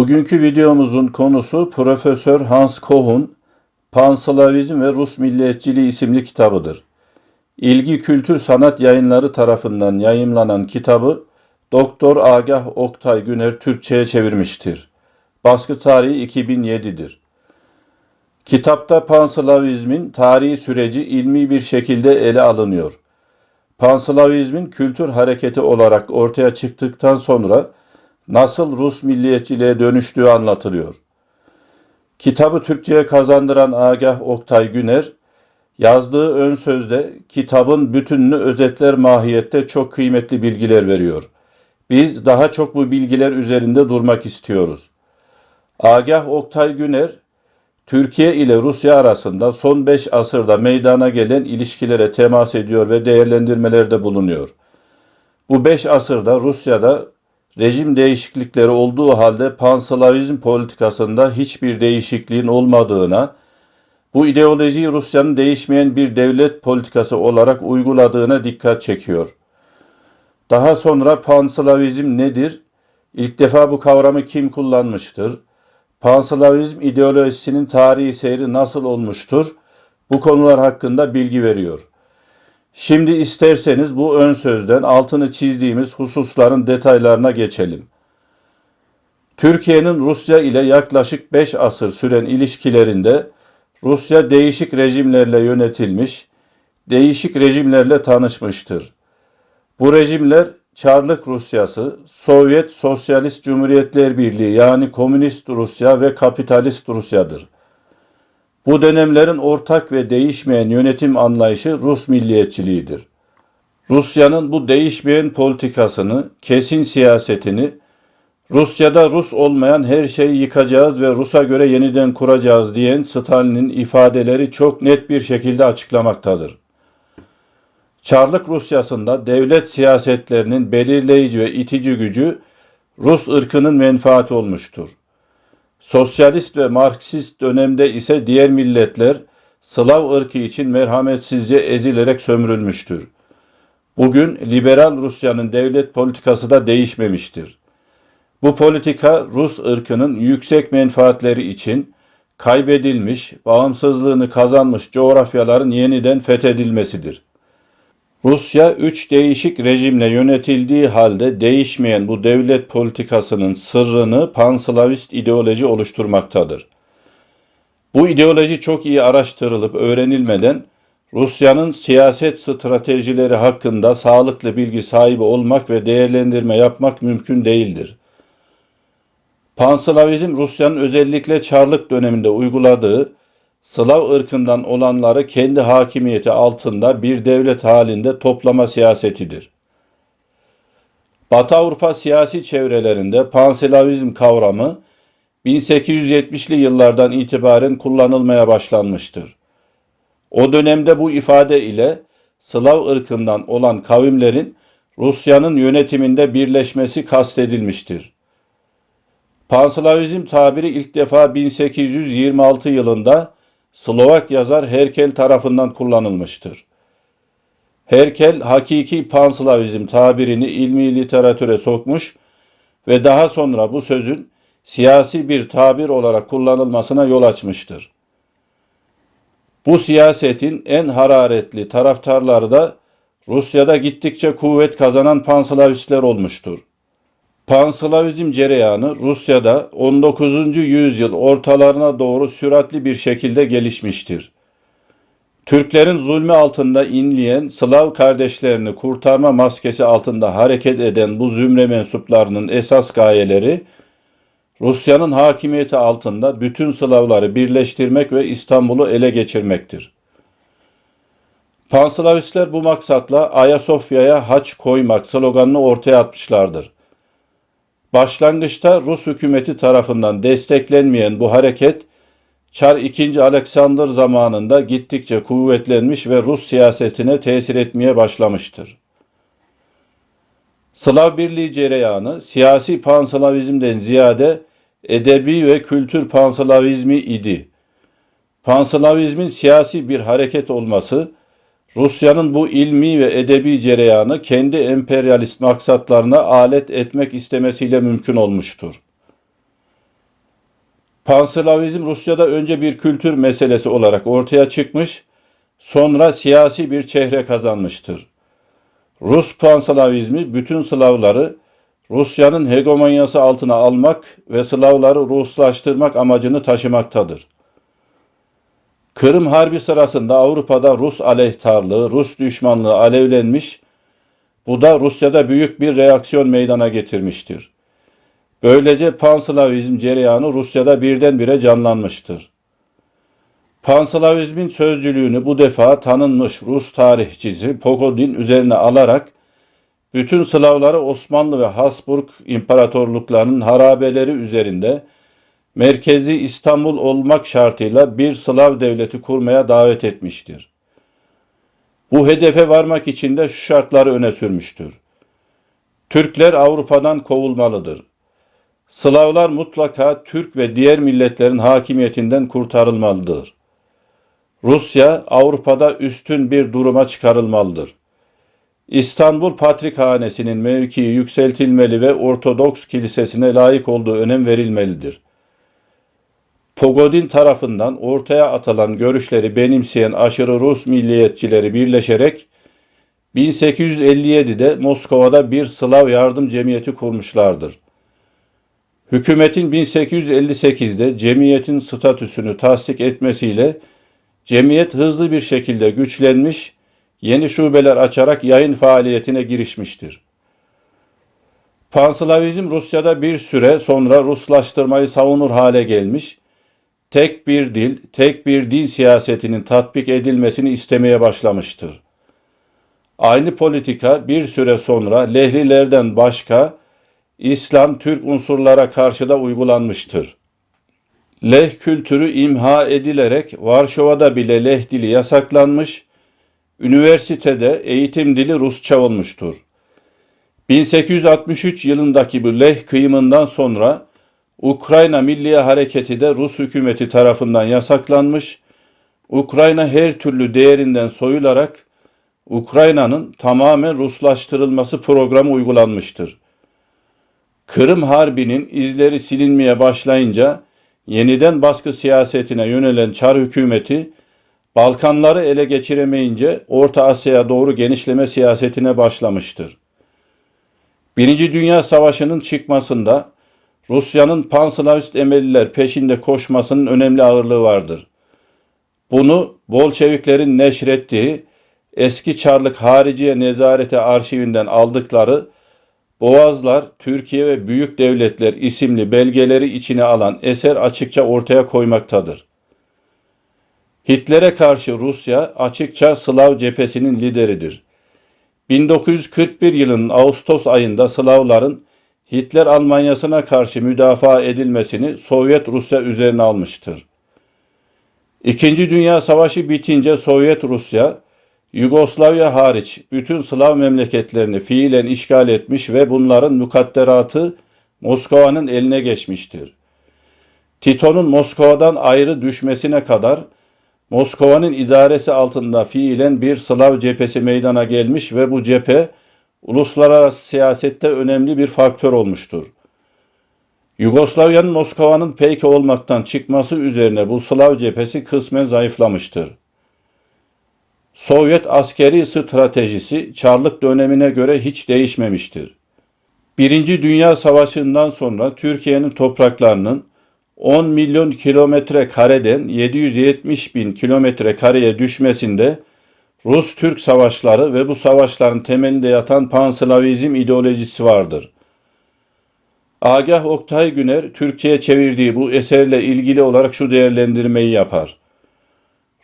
Bugünkü videomuzun konusu Profesör Hans Kohn, Panslavizm ve Rus Milliyetçiliği isimli kitabıdır. İlgi Kültür Sanat Yayınları tarafından yayımlanan kitabı Doktor Agah Oktay Güner Türkçe'ye çevirmiştir. Baskı tarihi 2007'dir. Kitapta Panslavizmin tarihi süreci ilmi bir şekilde ele alınıyor. Panslavizmin kültür hareketi olarak ortaya çıktıktan sonra nasıl Rus milliyetçiliğe dönüştüğü anlatılıyor. Kitabı Türkçe'ye kazandıran Agah Oktay Güner, yazdığı ön sözde kitabın bütününü özetler mahiyette çok kıymetli bilgiler veriyor. Biz daha çok bu bilgiler üzerinde durmak istiyoruz. Agah Oktay Güner, Türkiye ile Rusya arasında son 5 asırda meydana gelen ilişkilere temas ediyor ve değerlendirmelerde bulunuyor. Bu 5 asırda Rusya'da rejim değişiklikleri olduğu halde panslavizm politikasında hiçbir değişikliğin olmadığına, bu ideolojiyi Rusya'nın değişmeyen bir devlet politikası olarak uyguladığına dikkat çekiyor. Daha sonra panslavizm nedir? İlk defa bu kavramı kim kullanmıştır? Panslavizm ideolojisinin tarihi seyri nasıl olmuştur? Bu konular hakkında bilgi veriyor. Şimdi isterseniz bu ön sözden altını çizdiğimiz hususların detaylarına geçelim. Türkiye'nin Rusya ile yaklaşık 5 asır süren ilişkilerinde Rusya değişik rejimlerle yönetilmiş, değişik rejimlerle tanışmıştır. Bu rejimler Çarlık Rusyası, Sovyet Sosyalist Cumhuriyetler Birliği yani Komünist Rusya ve Kapitalist Rusya'dır. Bu dönemlerin ortak ve değişmeyen yönetim anlayışı Rus milliyetçiliğidir. Rusya'nın bu değişmeyen politikasını, kesin siyasetini, Rusya'da Rus olmayan her şeyi yıkacağız ve Rus'a göre yeniden kuracağız diyen Stalin'in ifadeleri çok net bir şekilde açıklamaktadır. Çarlık Rusyası'nda devlet siyasetlerinin belirleyici ve itici gücü Rus ırkının menfaati olmuştur. Sosyalist ve Marksist dönemde ise diğer milletler Slav ırkı için merhametsizce ezilerek sömürülmüştür. Bugün liberal Rusya'nın devlet politikası da değişmemiştir. Bu politika Rus ırkının yüksek menfaatleri için kaybedilmiş, bağımsızlığını kazanmış coğrafyaların yeniden fethedilmesidir. Rusya üç değişik rejimle yönetildiği halde değişmeyen bu devlet politikasının sırrını panslavist ideoloji oluşturmaktadır. Bu ideoloji çok iyi araştırılıp öğrenilmeden Rusya'nın siyaset stratejileri hakkında sağlıklı bilgi sahibi olmak ve değerlendirme yapmak mümkün değildir. Panslavizm Rusya'nın özellikle Çarlık döneminde uyguladığı Slav ırkından olanları kendi hakimiyeti altında bir devlet halinde toplama siyasetidir. Batı Avrupa siyasi çevrelerinde panslavizm kavramı 1870'li yıllardan itibaren kullanılmaya başlanmıştır. O dönemde bu ifade ile Slav ırkından olan kavimlerin Rusya'nın yönetiminde birleşmesi kastedilmiştir. Panslavizm tabiri ilk defa 1826 yılında Slovak yazar Herkel tarafından kullanılmıştır. Herkel hakiki panslavizm tabirini ilmi literatüre sokmuş ve daha sonra bu sözün siyasi bir tabir olarak kullanılmasına yol açmıştır. Bu siyasetin en hararetli taraftarları da Rusya'da gittikçe kuvvet kazanan panslavistler olmuştur. Panslavizm cereyanı Rusya'da 19. yüzyıl ortalarına doğru süratli bir şekilde gelişmiştir. Türklerin zulmü altında inleyen Slav kardeşlerini kurtarma maskesi altında hareket eden bu zümre mensuplarının esas gayeleri Rusya'nın hakimiyeti altında bütün Slavları birleştirmek ve İstanbul'u ele geçirmektir. Panslavistler bu maksatla Ayasofya'ya haç koymak sloganını ortaya atmışlardır. Başlangıçta Rus hükümeti tarafından desteklenmeyen bu hareket Çar II. Alexander zamanında gittikçe kuvvetlenmiş ve Rus siyasetine tesir etmeye başlamıştır. Slav Birliği cereyanı siyasi panslavizmden ziyade edebi ve kültür panslavizmi idi. Panslavizmin siyasi bir hareket olması Rusya'nın bu ilmi ve edebi cereyanı kendi emperyalist maksatlarına alet etmek istemesiyle mümkün olmuştur. Panslavizm Rusya'da önce bir kültür meselesi olarak ortaya çıkmış, sonra siyasi bir çehre kazanmıştır. Rus Panslavizmi bütün Slavları Rusya'nın hegemonyası altına almak ve Slavları Ruslaştırmak amacını taşımaktadır. Kırım Harbi sırasında Avrupa'da Rus aleyhtarlığı, Rus düşmanlığı alevlenmiş, bu da Rusya'da büyük bir reaksiyon meydana getirmiştir. Böylece Panslavizm cereyanı Rusya'da birdenbire canlanmıştır. Panslavizmin sözcülüğünü bu defa tanınmış Rus tarihçisi Pogodin üzerine alarak bütün Slavları Osmanlı ve Habsburg imparatorluklarının harabeleri üzerinde merkezi İstanbul olmak şartıyla bir Slav devleti kurmaya davet etmiştir. Bu hedefe varmak için de şu şartları öne sürmüştür. Türkler Avrupa'dan kovulmalıdır. Slavlar mutlaka Türk ve diğer milletlerin hakimiyetinden kurtarılmalıdır. Rusya Avrupa'da üstün bir duruma çıkarılmalıdır. İstanbul Patrikhanesi'nin mevkii yükseltilmeli ve Ortodoks Kilisesi'ne layık olduğu önem verilmelidir. Pogodin tarafından ortaya atılan görüşleri benimseyen aşırı Rus milliyetçileri birleşerek 1857'de Moskova'da bir Slav yardım cemiyeti kurmuşlardır. Hükümetin 1858'de cemiyetin statüsünü tasdik etmesiyle cemiyet hızlı bir şekilde güçlenmiş, yeni şubeler açarak yayın faaliyetine girişmiştir. Panslavizm Rusya'da bir süre sonra Ruslaştırmayı savunur hale gelmiş, tek bir dil, tek bir din siyasetinin tatbik edilmesini istemeye başlamıştır. Aynı politika bir süre sonra Lehlilerden başka İslam Türk unsurlara karşı da uygulanmıştır. Leh kültürü imha edilerek Varşova'da bile Leh dili yasaklanmış, üniversitede eğitim dili Rusça olmuştur. 1863 yılındaki bu Leh kıyımından sonra Ukrayna Milliye Hareketi de Rus hükümeti tarafından yasaklanmış, Ukrayna her türlü değerinden soyularak Ukrayna'nın tamamen Ruslaştırılması programı uygulanmıştır. Kırım Harbi'nin izleri silinmeye başlayınca yeniden baskı siyasetine yönelen Çar hükümeti Balkanları ele geçiremeyince Orta Asya'ya doğru genişleme siyasetine başlamıştır. Birinci Dünya Savaşı'nın çıkmasında Rusya'nın panslavist emeliler peşinde koşmasının önemli ağırlığı vardır. Bunu Bolşeviklerin neşrettiği eski Çarlık Hariciye Nezareti arşivinden aldıkları Boğazlar, Türkiye ve Büyük Devletler isimli belgeleri içine alan eser açıkça ortaya koymaktadır. Hitler'e karşı Rusya açıkça Slav cephesinin lideridir. 1941 yılının Ağustos ayında Slavların Hitler Almanyası'na karşı müdafaa edilmesini Sovyet Rusya üzerine almıştır. İkinci Dünya Savaşı bitince Sovyet Rusya, Yugoslavya hariç bütün Slav memleketlerini fiilen işgal etmiş ve bunların mukadderatı Moskova'nın eline geçmiştir. Tito'nun Moskova'dan ayrı düşmesine kadar Moskova'nın idaresi altında fiilen bir Slav cephesi meydana gelmiş ve bu cephe uluslararası siyasette önemli bir faktör olmuştur. Yugoslavya'nın Moskova'nın peyki olmaktan çıkması üzerine bu Slav cephesi kısmen zayıflamıştır. Sovyet askeri stratejisi Çarlık dönemine göre hiç değişmemiştir. Birinci Dünya Savaşı'ndan sonra Türkiye'nin topraklarının 10 milyon kilometre kareden 770 bin kilometre kareye düşmesinde Rus-Türk savaşları ve bu savaşların temelinde yatan panslavizm ideolojisi vardır. Agah Oktay Güner Türkçe'ye çevirdiği bu eserle ilgili olarak şu değerlendirmeyi yapar.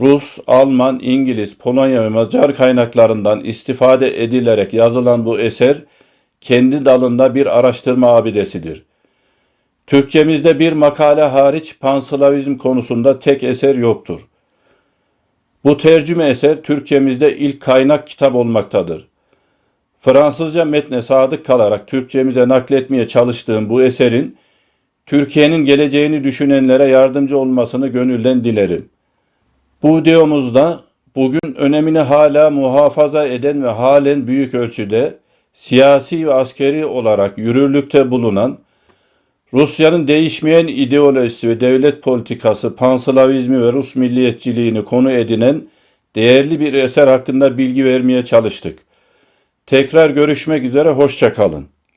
Rus, Alman, İngiliz, Polonya ve Macar kaynaklarından istifade edilerek yazılan bu eser kendi dalında bir araştırma abidesidir. Türkçemizde bir makale hariç panslavizm konusunda tek eser yoktur. Bu tercüme eser Türkçemizde ilk kaynak kitap olmaktadır. Fransızca metne sadık kalarak Türkçemize nakletmeye çalıştığım bu eserin Türkiye'nin geleceğini düşünenlere yardımcı olmasını gönülden dilerim. Bu videomuzda bugün önemini hala muhafaza eden ve halen büyük ölçüde siyasi ve askeri olarak yürürlükte bulunan Rusya'nın değişmeyen ideolojisi ve devlet politikası, panslavizmi ve Rus milliyetçiliğini konu edinen değerli bir eser hakkında bilgi vermeye çalıştık. Tekrar görüşmek üzere, hoşça kalın.